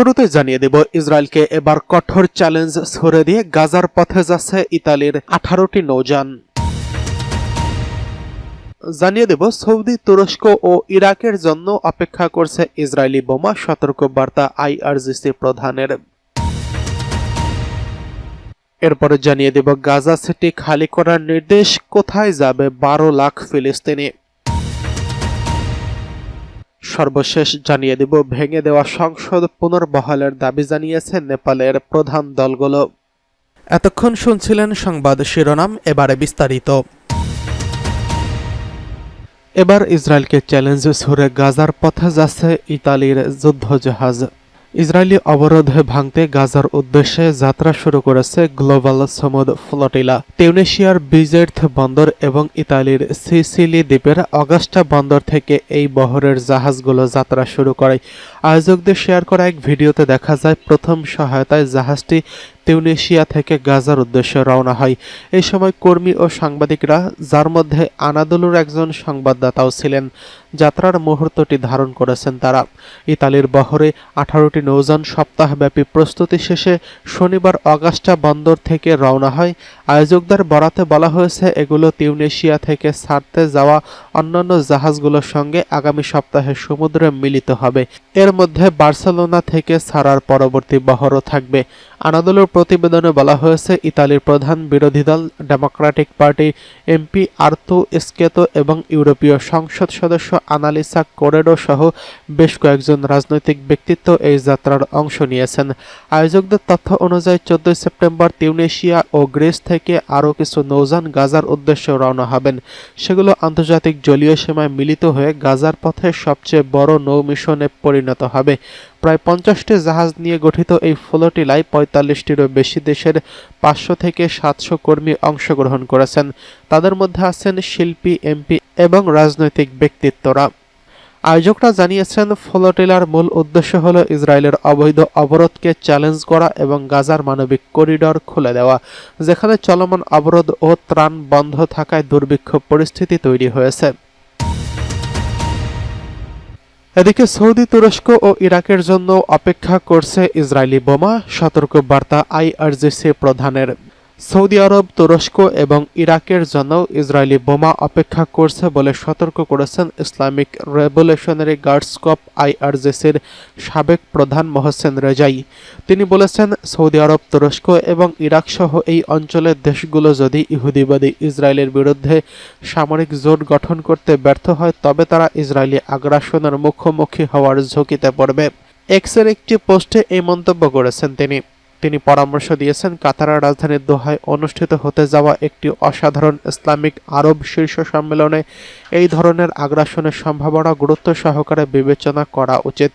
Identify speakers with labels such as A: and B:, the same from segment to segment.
A: শুরুতে জানিয়ে দেব, ইসরায়েলকে এবার কঠোর চ্যালেঞ্জ ছড়ে দিয়ে গাজার পথে যাচ্ছে ইতালির আঠারোটি নৌযান। জানিয়ে দেব, সৌদি, তুরস্ক ও ইরাকের জন্য অপেক্ষা করছে ইসরায়েলি বোমা সতর্ক বার্তা আইআরজিসি প্রধানের। এরপরে জানিয়ে দেব, গাজা সিটি খালি করার নির্দেশ, কোথায় যাবে বারো লাখ ফিলিস্তিনি? সর্বশেষ জানিয়ে দেব ভেঙে দেওয়া সংসদ পুনর্বহালের দাবি জানিয়েছে নেপালের প্রধান দলগুলো। এতক্ষণ শুনছিলেন সংবাদ শিরোনাম এবারে বিস্তারিত। এবার ইসরায়েলকে চ্যালেঞ্জ ছুড়ে গাজার পথে যাচ্ছে ইতালির যুদ্ধজাহাজ। ইসরায়েলি অবরোধ ভাঙতে গাজার উদ্দেশ্যে যাত্রা শুরু করেছে গ্লোবাল সমুদ ফ্লটিলা। টিউনেশিয়ার বিজের্থ বন্দর এবং ইতালির সিসিলি দ্বীপের অগাস্টা বন্দর থেকে এই বহরের জাহাজগুলো যাত্রা শুরু করে। আয়োজকদের শেয়ার করা এক ভিডিওতে দেখা যায়, প্রথম সহায়তায় জাহাজটি তিউনেশিয়া থেকে গাজার উদ্দেশ্যে রওনা হয়। এই সময় কর্মী ও সাংবাদিকরা যার মধ্যে আনাদুলুর একজন সংবাদদাতাও ছিলেন। যাত্রার মুহূর্তটি ধারণ করেছেন তারা। ইতালির বহরে আঠারোটি নৌযান সপ্তাহব্যাপী প্রস্তুতি শেষে শনিবার অগাস্টা বন্দর থেকে রওনা হয়। আয়োজকদের বরাতে বলা হয়েছে, এগুলো তিউনেশিয়া থেকে ছাড়তে যাওয়া অন্যান্য জাহাজগুলোর সঙ্গে আগামী সপ্তাহে সমুদ্রে মিলিত হবে। এর মধ্যে বার্সেলোনা থেকে ছাড়ার পরবর্তী বহরও থাকবে। আনাদোলুর প্রতিবেদনে বলা হয়েছে, ইতালির প্রধান বিরোধী দল Democratic Party MP Arturo, Scotto এবং ইউরোপীয় সংসদ সদস্য আনালিসা কোরেডো সহ বেশ কয়েকজন রাজনৈতিক ব্যক্তিত্ব এই যাত্রার অংশ নিয়েছেন। আয়োজকদের তথ্য অনুযায়ী, চোদ্দই সেপ্টেম্বর তিউনেশিয়া ও গ্রিস থেকে আরও কিছু নৌযান গাজার উদ্দেশ্যে রওনা হবেন। সেগুলো আন্তর্জাতিক জলীয় সীমায় মিলিত হয়ে গাজার পথে সবচেয়ে বড় নৌ মিশনে পরিণত হবে। প্রায় পঞ্চাশটি জাহাজ নিয়ে গঠিত এই ফ্লোটিলায় পঁয়তাল্লিশটিরও বেশি দেশের পাঁচশো থেকে সাতশো কর্মী অংশগ্রহণ করেছেন। তাদের মধ্যে আছেন শিল্পী, এমপি এবং রাজনৈতিক ব্যক্তিত্বরা। আয়োজকরা জানিয়েছেন, ফ্লোটিলার মূল উদ্দেশ্য হল ইসরায়েলের অবৈধ অবরোধকে চ্যালেঞ্জ করা এবং গাজার মানবিক করিডর খুলে দেওয়া, যেখানে চলমান অবরোধ ও ত্রাণ বন্ধ থাকায় দুর্ভিক্ষ পরিস্থিতি তৈরি হয়েছে। এদিকে সৌদি তুরস্ক ও ইরাকের জন্য অপেক্ষা করছে ইসরায়েলি বোমা। সতর্ক বার্তা আইআরজিসি প্রধানের সৌদি আরব, তুরস্ক এবং ইরাকের জন্য ইসরায়েলি বোমা অপেক্ষা করছে বলে সতর্ক করেছেন ইসলামিক রেভলিউশনারি গার্ডস কপ আইআরজেসির সাবেক প্রধান মোহসেন রেজাই। তিনি বলেছেন, সৌদি আরব, তুরস্ক এবং ইরাক সহ এই অঞ্চলের দেশগুলো যদি ইহুদিবাদী ইসরায়েলের বিরুদ্ধে সামরিক জোট গঠন করতে ব্যর্থ হয়, তবে তারা ইসরায়েলি আগ্রাসনের মুখোমুখি হওয়ার ঝুঁকিতে পড়বে। এক্সের একটি পোস্টে এই মন্তব্য করেছেন তিনি। তিনি পরামর্শ দিয়েছেন কাতারের রাজধানী দোহায় অনুষ্ঠিত হতে যাওয়া একটি অসাধারণ ইসলামিক আরব শীর্ষ সম্মেলনে এই ধরনের আগ্রাসনের সম্ভাবনা গুরুত্ব সহকারে বিবেচনা করা উচিত।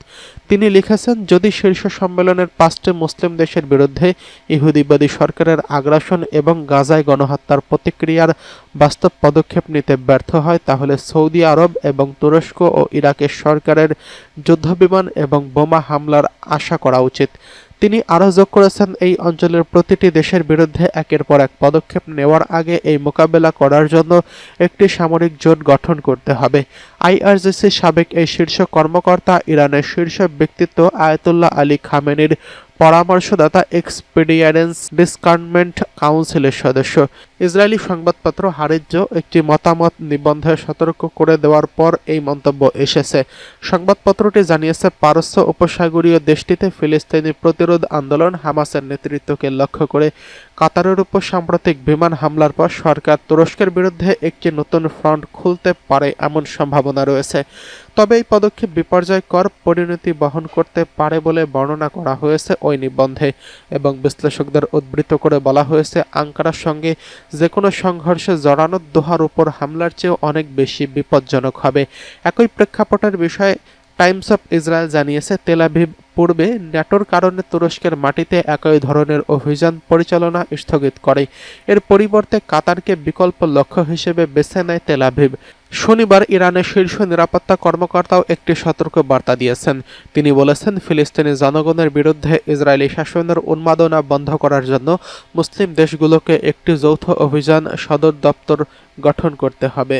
A: তিনি লিখেছেন, যদি শীর্ষ সম্মেলনের পাঁচটি মুসলিম দেশের বিরুদ্ধে ইহুদিবাদী সরকারের আগ্রাসন এবং গাজায় গণহত্যার প্রতিক্রিয়ার বাস্তব পদক্ষেপ নিতে ব্যর্থ হয়, তাহলে সৌদি আরব এবং তুরস্ক ও ইরাকের সরকারের যুদ্ধবিমান এবং বোমা হামলার আশা করা উচিত। তিনি আরও যোগ করেছেন, এই অঞ্চলের প্রতিটি দেশের বিরুদ্ধে একের পর এক পদক্ষেপ নেওয়ার আগে এই মোকাবেলা করার জন্য একটি সামরিক জোট গঠন করতে হবে। আইআরজিসি সাবেক এই শীর্ষ কর্মকর্তা, ইরানের শীর্ষ ব্যক্তিত্ব আয়তুল্লাহ আলী খামেনির পরামর্শদাতা এক্সপিডিয়ারেন্স ডিসকার্নমেন্ট কাউন্সিলের সদস্য। ইসরায়েলি সংবাদপত্র হারিজ্য একটি মতামত নিবন্ধে সতর্ক করে দেওয়ার পর এই মন্তব্য এসেছে। সংবাদপত্রটি জানিয়েছে, পারস্য উপসাগরীয় দেশটিতে ফিলিস্তিনি প্রতিরোধ আন্দোলন হামাসের নেতৃত্বকে লক্ষ্য করে কাতারের উপর সাম্প্রতিক বিমান হামলার পর সরকার তুরস্কের বিরুদ্ধে একটি নতুন ফ্রন্ট খুলতে পারে এমন সম্ভাবনা রয়েছে। তবে এই পদক্ষেপ বিপর্যয়কর পরিণতি বহন করতে পারে বলে বর্ণনা করা হয়েছে ওই নিবন্ধে এবং বিশ্লেষকদের উদ্বৃত্ত করে বলা হয়েছে, আঙ্কারার সঙ্গে যে কোনো সংঘর্ষে জড়ানো দোহার উপর হামলার চেয়েও অনেক বেশি বিপজ্জনক হবে। একই প্রেক্ষাপটের বিষয়ে টাইমস অফ ইসরায়েল জানিয়েছে তেলাভিভ পূর্বে ন্যাটোর কারণে তুরস্কের মাটিতে একই ধরনের অভিযান পরিচালনা স্থগিত করে। এর পরিবর্তে কাতারকে বিকল্প লক্ষ্য হিসেবে বেছে নেয় তেলাভিভ শনিবার ইরানের শীর্ষ নিরাপত্তা কর্মকর্তাও একটি সতর্ক বার্তা দিয়েছেন। তিনি বলেছেন, ফিলিস্তিনি জনগণের বিরুদ্ধে ইসরায়েলি শাসনের উন্মাদনা বন্ধ করার জন্য মুসলিম দেশগুলোকে একটি যৌথ অভিযান সদর দপ্তর গঠন করতে হবে।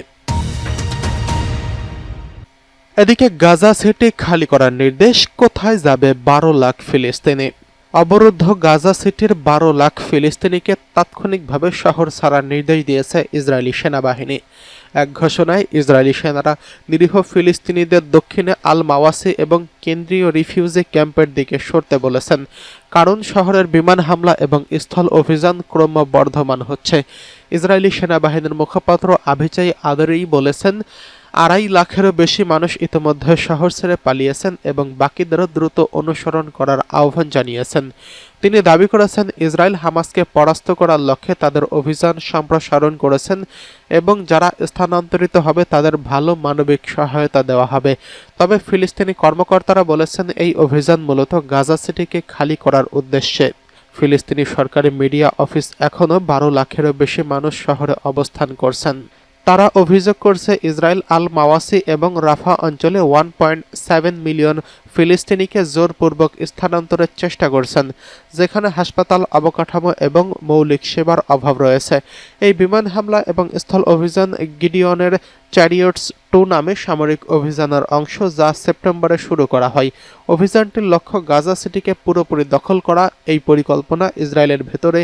A: এদিকে গাজা সিটি খালি করার নির্দেশ, কোথায় যাবে বারো লাখ ফিলিস্তিনি? অবরুদ্ধ গাজা সিটির বারো লাখ ফিলিস্তিনিকে তাৎক্ষণিকভাবে শহর ছাড়ার নির্দেশ দিয়েছে ইসরায়েলি সেনাবাহিনী। এক ঘোষণায় ইসরায়েলি সেনারা নিরীহ ফিলিস্তিনিদের দক্ষিণে আল মাওয়াসি এবং কেন্দ্রীয় রিফিউজি ক্যাম্পের দিকে সরতে বলেছেন। কারণ শহরের বিমান হামলা এবং স্থল অভিযান ক্রমবর্ধমান হচ্ছে। ইসরায়েলি সেনাবাহিনীর মুখপাত্র আভিচাই আদরেই বলেছেন আড়াই লাখেরও বেশি মানুষ ইতিমধ্যে শহর ছেড়ে পালিয়েছেন এবং বাকিদেরও দ্রুত অনুসরণ করার আহ্বান জানিয়েছেন। তিনি দাবি করেছেন, ইসরায়েল হামাসকে পরাস্ত করার লক্ষ্যে তাদের অভিযান সম্প্রসারণ করেছেন এবং যারা স্থানান্তরিত হবে তাদের ভালো মানবিক সহায়তা দেওয়া হবে। তবে ফিলিস্তিনি কর্মকর্তারা বলেছেন, এই অভিযান মূলত গাজা সিটিকে খালি করার উদ্দেশ্যে। ফিলিস্তিনি সরকারি মিডিয়া অফিস এখনও বারো লাখেরও বেশি মানুষ শহরে অবস্থান করছেন। তারা অভিযোগ করছে ইসরায়েল আল মাওয়াসি এবং রাফা অঞ্চলে ওয়ান পয়েন্ট সেভেন মিলিয়ন ফিলিস্তিনিকে জোরপূর্বক স্থানান্তরের চেষ্টা করছেন, যেখানে হাসপাতাল, অবকাঠামো এবং মৌলিক সেবার অভাব রয়েছে। এই বিমান হামলা এবং স্থল অভিযান গিডিয়নের চ্যারিয়টস টু নামে সামরিক অভিযানের অংশ যা সেপ্টেম্বরে শুরু করা হয়। অভিযানটির লক্ষ্য গাজা সিটিকে পুরোপুরি দখল করা, এই পরিকল্পনা ইসরায়েলের ভেতরে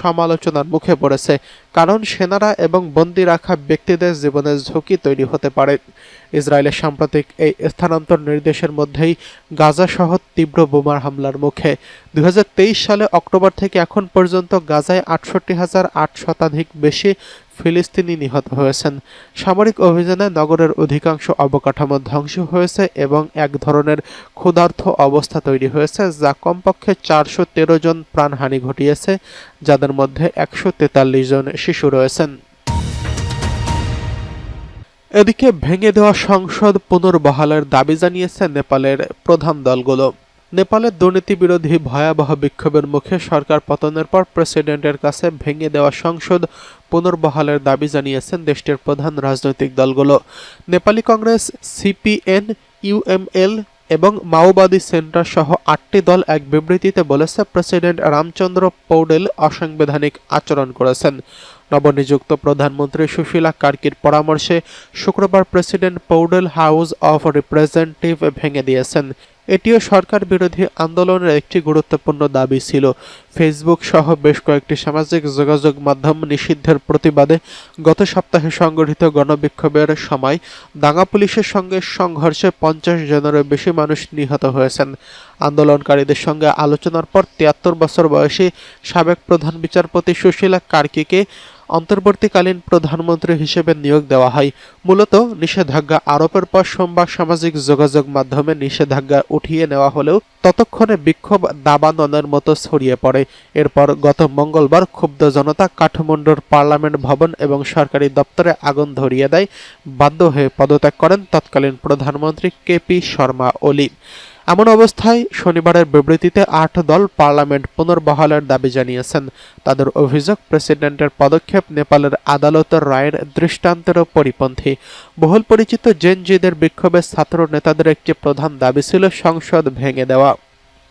A: সমালোচনার মুখে পড়েছে, কারণ সেনারা এবং বন্দী রাখা ব্যক্তিদের জীবনের ঝুঁকি তৈরি হতে পারে। ইসরায়েলের সাম্প্রতিক এই স্থানান্তর নির্দেশের মধ্যেই গাজা শহর তীব্র বোমার হামলার মুখে। দুই হাজার তেইশ সালে অক্টোবর থেকে এখন পর্যন্ত গাজায় আটষট্টি হাজার আট শতাধিক বেশি ফিলিস্তিনি নিহত হয়েছেন। সামরিক অভিযানে নগরের অধিকাংশ অবকাঠামো ধ্বংস হয়েছে এবং এক ধরনের ক্ষুধার্থ অবস্থা তৈরি হয়েছে, যা কমপক্ষে চারশো তেরো জন প্রাণহানি ঘটিয়েছে, যাদের মধ্যে একশো তেতাল্লিশ জন শিশু রয়েছেন। এদিকে ভেঙে দেওয়া সংসদ পুনর্বহালের দাবি জানিয়েছে নেপালের প্রধান দলগুলো। নেপালের দুর্নীতি বিরোধী ভয়াবহ বিক্ষোভের মুখে সরকার পতনের পর প্রেসিডেন্টের কাছে ভেঙে দেওয়া সংসদ পুনর্বহালের দাবি জানিয়েছেন দেশটির প্রধান রাজনৈতিক দলগুলো। নেপালি কংগ্রেস, সিপিএন, ইউএমএল এবং মাওবাদী সেন্টার সহ আটটি দল এক বিবৃতিতে বলেছে প্রেসিডেন্ট রামচন্দ্র পৌডেল অসাংবিধানিক আচরণ করেছেন। নবনিযুক্ত প্রধানমন্ত্রী সুশীলা কার্কির পরামর্শে শুক্রবার president Paudel House of Representative ভেঙে দিয়েছেন। এটিও সরকার বিরোধী আন্দোলনের একটি গুরুত্বপূর্ণ দাবি ছিল। ফেসবুক সহ বেশ কয়েকটি সামাজিক যোগাযোগ মাধ্যম নিষিদ্ধের প্রতিবাদে গত সপ্তাহে সংগঠিত গণবিক্ষোভের সময় দাঙ্গা পুলিশের সঙ্গে সংঘর্ষে পঞ্চাশ জনেরও বেশি মানুষ নিহত হয়েছেন। আন্দোলনকারীদের সঙ্গে আলোচনার পর তিয়াত্তর বছর বয়সী সাবেক প্রধান বিচারপতি সুশীলা কার্কিকে অন্তর্বর্তীকালীন প্রধানমন্ত্রী হিসেবে নিয়োগ দেওয়া হয়। মূলত নিষেধাজ্ঞা আরোপের পর সোমবার সামাজিক যোগাযোগ মাধ্যমে নিষেধাজ্ঞা উঠিয়ে নেওয়া হলেও ততক্ষণে বিক্ষোভ দাবাননের মতো ছড়িয়ে পড়ে। এরপর গত মঙ্গলবার ক্ষুব্ধ জনতা কাঠমান্ডুর পার্লামেন্ট ভবন এবং সরকারি দপ্তরে আগুন ধরিয়ে দেয়। বাধ্য হয়ে পদত্যাগ করেন তৎকালীন প্রধানমন্ত্রী কেপি শর্মা ওলি। এমন অবস্থায় শনিবারের বিবৃতিতে আট দল পার্লামেন্ট পুনর্বহালের দাবি জানিয়েছেন। তাদের অভিযোগ, প্রেসিডেন্টের পদক্ষেপ নেপালের আদালতের রায়ের দৃষ্টান্তেরও পরিপন্থী। বহুল পরিচিত জেনজিদের বিক্ষোভে ছাত্র নেতাদের একটি প্রধান দাবি ছিল সংসদ ভেঙে দেওয়া।